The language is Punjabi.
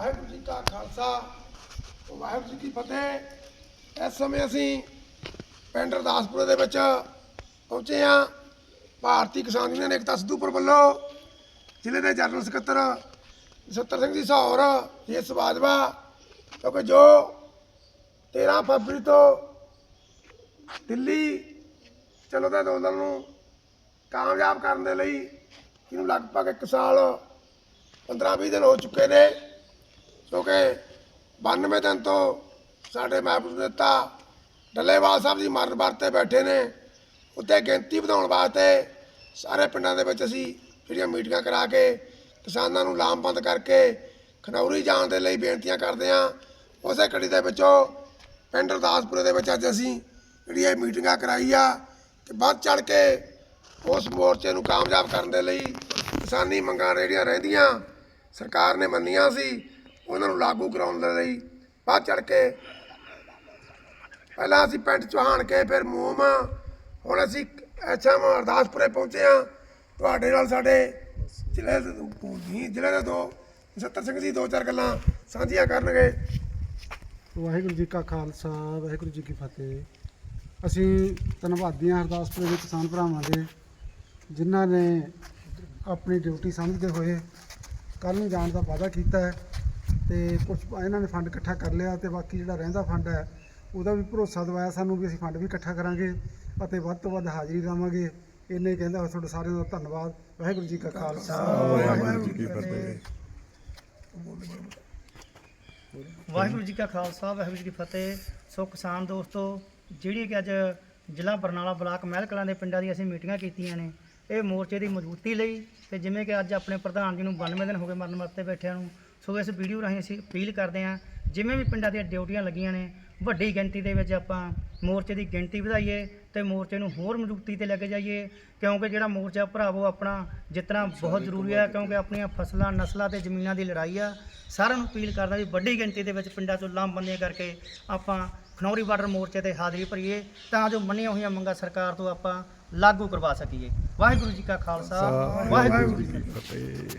ਵਾਹਿਗੁਰੂ ਜੀ ਕਾ ਖਾਲਸਾ, ਵਾਹਿਗੁਰੂ ਜੀ ਕੀ ਫਤਿਹ। ਇਸ ਸਮੇਂ ਅਸੀਂ ਪਿੰਡ ਰਦਾਸਪੁਰ ਦੇ ਵਿੱਚ ਪਹੁੰਚੇ ਹਾਂ। ਭਾਰਤੀ ਕਿਸਾਨ ਯੂਨੀਅਨ ਏਕਤਾ ਸਿੱਧੂਪੁਰ ਵੱਲੋਂ ਜ਼ਿਲ੍ਹੇ ਦੇ ਜਨਰਲ ਸਕੱਤਰ ਸੱਤਰ ਸਿੰਘ ਜੀ ਸਹੌਰ ਇਹ ਸਵਾਜਵਾ ਕਿਉਂਕਿ ਜੋ 13 ਫਰਵਰੀ ਤੋਂ ਦਿੱਲੀ ਚਲੋ ਦੇ ਅੰਦੋਲਨ ਨੂੰ ਕਾਮਯਾਬ ਕਰਨ ਦੇ ਲਈ ਇਹਨੂੰ ਲਗਭਗ 1 ਸਾਲ 15-20 ਦਿਨ ਹੋ ਚੁੱਕੇ ਨੇ। ਕਿਉਂਕਿ 92 ਦਿਨ ਤੋਂ ਸਾਡੇ ਮਹਿਬੂਬ ਨੇਤਾ ਡੱਲੇਵਾਲ ਸਾਹਿਬ ਜੀ ਮਰਨ ਵਰਤੇ ਬੈਠੇ ਨੇ। ਉੱਤੇ ਗਿਣਤੀ ਵਧਾਉਣ ਵਾਸਤੇ ਸਾਰੇ ਪਿੰਡਾਂ ਦੇ ਵਿੱਚ ਅਸੀਂ ਜਿਹੜੀਆਂ ਮੀਟਿੰਗਾਂ ਕਰਾ ਕੇ ਕਿਸਾਨਾਂ ਨੂੰ ਲਾਮਬੰਦ ਕਰਕੇ ਖਨੌਰੀ ਜਾਣ ਦੇ ਲਈ ਬੇਨਤੀਆਂ ਕਰਦੇ ਹਾਂ। ਉਸੇ ਕੜੀ ਦੇ ਵਿੱਚੋਂ ਪਿੰਡ ਰਦਾਸਪੁਰੇ ਦੇ ਵਿੱਚ ਅੱਜ ਅਸੀਂ ਜਿਹੜੀ ਇਹ ਮੀਟਿੰਗਾਂ ਕਰਾਈ ਆ ਕਿ ਵੱਧ ਚੜ ਕੇ ਉਸ ਮੋਰਚੇ ਨੂੰ ਕਾਮਯਾਬ ਕਰਨ ਦੇ ਲਈ ਕਿਸਾਨੀ ਮੰਗਾਂ ਜਿਹੜੀਆਂ ਰਹਿੰਦੀਆਂ ਸਰਕਾਰ ਨੇ ਮੰਨੀਆਂ ਸੀ। ਉਹਨਾਂ ਨੂੰ ਲਾਗੂ ਕਰਾਉਣ ਦੇ ਲਈ ਵੱਧ ਚੜ ਕੇ। ਪਹਿਲਾਂ ਅਸੀਂ ਪਿੰਡ ਚੌਹਾਨ ਕੇ ਫਿਰ ਮੂਮ ਹੁਣ ਅਸੀਂ ਐਚਐਮ ਅਰਦਾਸਪੁਰੇ ਪਹੁੰਚੇ ਆ ਤੁਹਾਡੇ ਨਾਲ ਸਾਡੇ ਜ਼ਿਲ੍ਹੇ ਦੇ ਦੋ- ਜ਼ਿਲ੍ਹੇ ਦੇ ਦੋ, ਸੱਤਰ ਸਿੰਘ ਜੀ ਦੋ ਚਾਰ ਗੱਲਾਂ ਸਾਂਝੀਆਂ ਕਰਨਗੇ। ਵਾਹਿਗੁਰੂ ਜੀ ਕਾ ਖਾਲਸਾ, ਵਾਹਿਗੁਰੂ ਜੀ ਕੀ ਫਤਿਹ। ਅਸੀਂ ਧੰਨਵਾਦੀ ਹਾਂ ਹਰਦਾਸਪੁਰ ਦੇ ਕਿਸਾਨ ਭਰਾਵਾਂ ਦੇ, ਜਿਨ੍ਹਾਂ ਨੇ ਆਪਣੀ ਡਿਊਟੀ ਸਮਝਦੇ ਹੋਏ ਕੱਲ ਨੂੰ ਜਾਣ ਦਾ ਵਾਅਦਾ ਕੀਤਾ ਹੈ। ਤੇ ਕੁਝ ਇਹਨਾਂ ਨੇ ਫੰਡ ਇਕੱਠਾ ਕਰ ਲਿਆ ਤੇ ਬਾਕੀ ਜਿਹੜਾ ਰਹਿੰਦਾ ਫੰਡ ਹੈ ਉਹਦਾ ਵੀ ਭਰੋਸਾ ਦਵਾਇਆ ਸਾਨੂੰ ਵੀ ਅਸੀਂ ਫੰਡ ਵੀ ਇਕੱਠਾ ਕਰਾਂਗੇ ਅਤੇ ਵੱਧ ਤੋਂ ਵੱਧ ਹਾਜ਼ਰੀ ਦੇਵਾਂਗੇ। ਇੰਨੇ ਹੀ ਕਹਿੰਦਾ ਤੁਹਾਡੇ ਸਾਰਿਆਂ ਦਾ ਧੰਨਵਾਦ। ਵਾਹਿਗੁਰੂ ਜੀ ਕਾ ਖਾਲਸਾ। ਵਾਹਿਗੁਰੂ ਜੀ ਕੀ ਫਤਿਹ। ਵਾਹਿਗੁਰੂ ਜੀ ਕਾ ਖਾਲਸਾ ਵਾਹਿਗੁਰੂ ਜੀ ਕੀ ਫਤਿਹ। ਸੋ ਕਿਸਾਨ ਦੋਸਤੋ ਜਿਹੜੀ ਕਿ ਅੱਜ ਜ਼ਿਲ੍ਹਾ ਬਰਨਾਲਾ ਬਲਾਕ ਮਹਿਲ ਕਲਾਂ ਦੇ ਪਿੰਡਾਂ ਦੀ ਅਸੀਂ ਮੀਟਿੰਗਾਂ ਕੀਤੀਆਂ ਨੇ ਇਹ ਮੋਰਚੇ ਦੀ ਮਜ਼ਬੂਤੀ ਲਈ ਤੇ ਜਿਵੇਂ ਕਿ ਅੱਜ ਆਪਣੇ ਪ੍ਰਧਾਨ ਜੀ ਨੂੰ 92 ਦਿਨ ਹੋ ਗਏ ਮਰਨ ਮਰਤੇ ਬੈਠਿਆਂ ਨੂੰ ਸੋ ਇਸ ਵੀਡੀਓ ਰਾਹੀਂ ਅਸੀਂ ਅਪੀਲ ਕਰਦੇ ਹਾਂ ਜਿਵੇਂ ਵੀ ਪਿੰਡਾਂ ਦੀਆਂ ਡਿਊਟੀਆਂ ਲੱਗੀਆਂ ਨੇ ਵੱਡੀ ਗਿਣਤੀ ਦੇ ਵਿੱਚ ਆਪਾਂ ਮੋਰਚੇ ਦੀ ਗਿਣਤੀ ਵਧਾਈਏ ਤੇ ਮੋਰਚੇ ਨੂੰ ਹੋਰ ਮਜ਼ਬੂਤੀ ਤੇ ਲੈ ਕੇ ਜਾਈਏ ਕਿਉਂਕਿ ਜਿਹੜਾ ਮੋਰਚਾ ਭਰਾਵੋ ਆਪਣਾ ਜਿੱਤਣਾ ਬਹੁਤ ਜ਼ਰੂਰੀ ਹੈ ਕਿਉਂਕਿ ਆਪਣੀਆਂ ਫਸਲਾਂ ਨਸਲਾਂ ਤੇ ਜ਼ਮੀਨਾਂ ਦੀ ਲੜਾਈ ਆ। ਸਾਰਿਆਂ ਨੂੰ ਅਪੀਲ ਕਰਦਾ ਵੀ ਵੱਡੀ ਗਿਣਤੀ ਦੇ ਵਿੱਚ ਪਿੰਡਾਂ ਚੋਂ ਲਾਮਬੰਦੀਆਂ ਕਰਕੇ ਆਪਾਂ ਖਨੌਰੀ ਬਾਰਡਰ ਮੋਰਚੇ ਤੇ ਹਾਜ਼ਰੀ ਭਰੀਏ ਤਾਂ ਜੋ ਮੰਨੀਆਂ ਹੋਈਆਂ ਮੰਗਾਂ ਸਰਕਾਰ ਤੋਂ ਆਪਾਂ ਲਾਗੂ ਕਰਵਾ ਸਕੀਏ। ਵਾਹਿਗੁਰੂ ਜੀ ਕਾ ਖਾਲਸਾ ਵਾਹਿਗੁਰੂ ਜੀ ਕੀ ਫਤਿਹ।